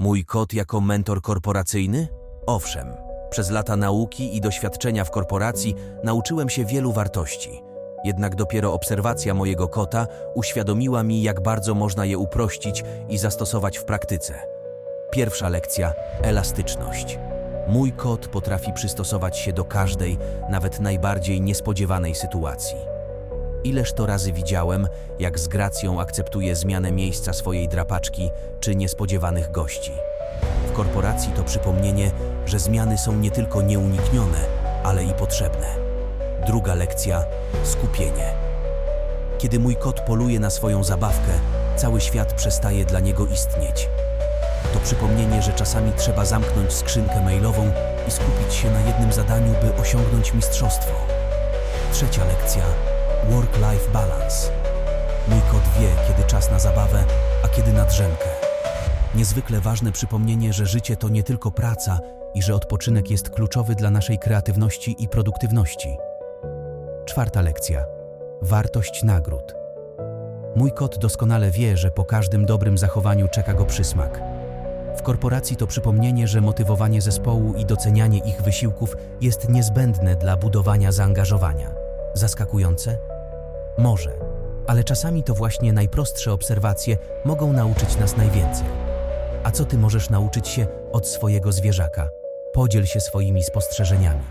Mój kot jako mentor korporacyjny? Owszem. Przez lata nauki i doświadczenia w korporacji nauczyłem się wielu wartości. Jednak dopiero obserwacja mojego kota uświadomiła mi, jak bardzo można je uprościć i zastosować w praktyce. Pierwsza lekcja elastyczność. Mój kot potrafi przystosować się do każdej, nawet najbardziej niespodziewanej sytuacji. Ileż to razy widziałem, jak z gracją akceptuje zmianę miejsca swojej drapaczki czy niespodziewanych gości. W korporacji to przypomnienie, że zmiany są nie tylko nieuniknione, ale i potrzebne. Druga lekcja skupienie. Kiedy mój kot poluje na swoją zabawkę, cały świat przestaje dla niego istnieć. To przypomnienie, że czasami trzeba zamknąć skrzynkę mailową i skupić się na jednym zadaniu, by osiągnąć mistrzostwo. Trzecia lekcja work-life balance. Mój kot wie, kiedy czas na zabawę, a kiedy na drzemkę. Niezwykle ważne przypomnienie, że życie to nie tylko praca i że odpoczynek jest kluczowy dla naszej kreatywności i produktywności. Czwarta lekcja. Wartość nagród. Mój kot doskonale wie, że po każdym dobrym zachowaniu czeka go przysmak. W korporacji to przypomnienie, że motywowanie zespołu i docenianie ich wysiłków jest niezbędne dla budowania zaangażowania. Zaskakujące? Może, ale czasami to właśnie najprostsze obserwacje mogą nauczyć nas najwięcej. A co ty możesz nauczyć się od swojego zwierzaka? Podziel się swoimi spostrzeżeniami.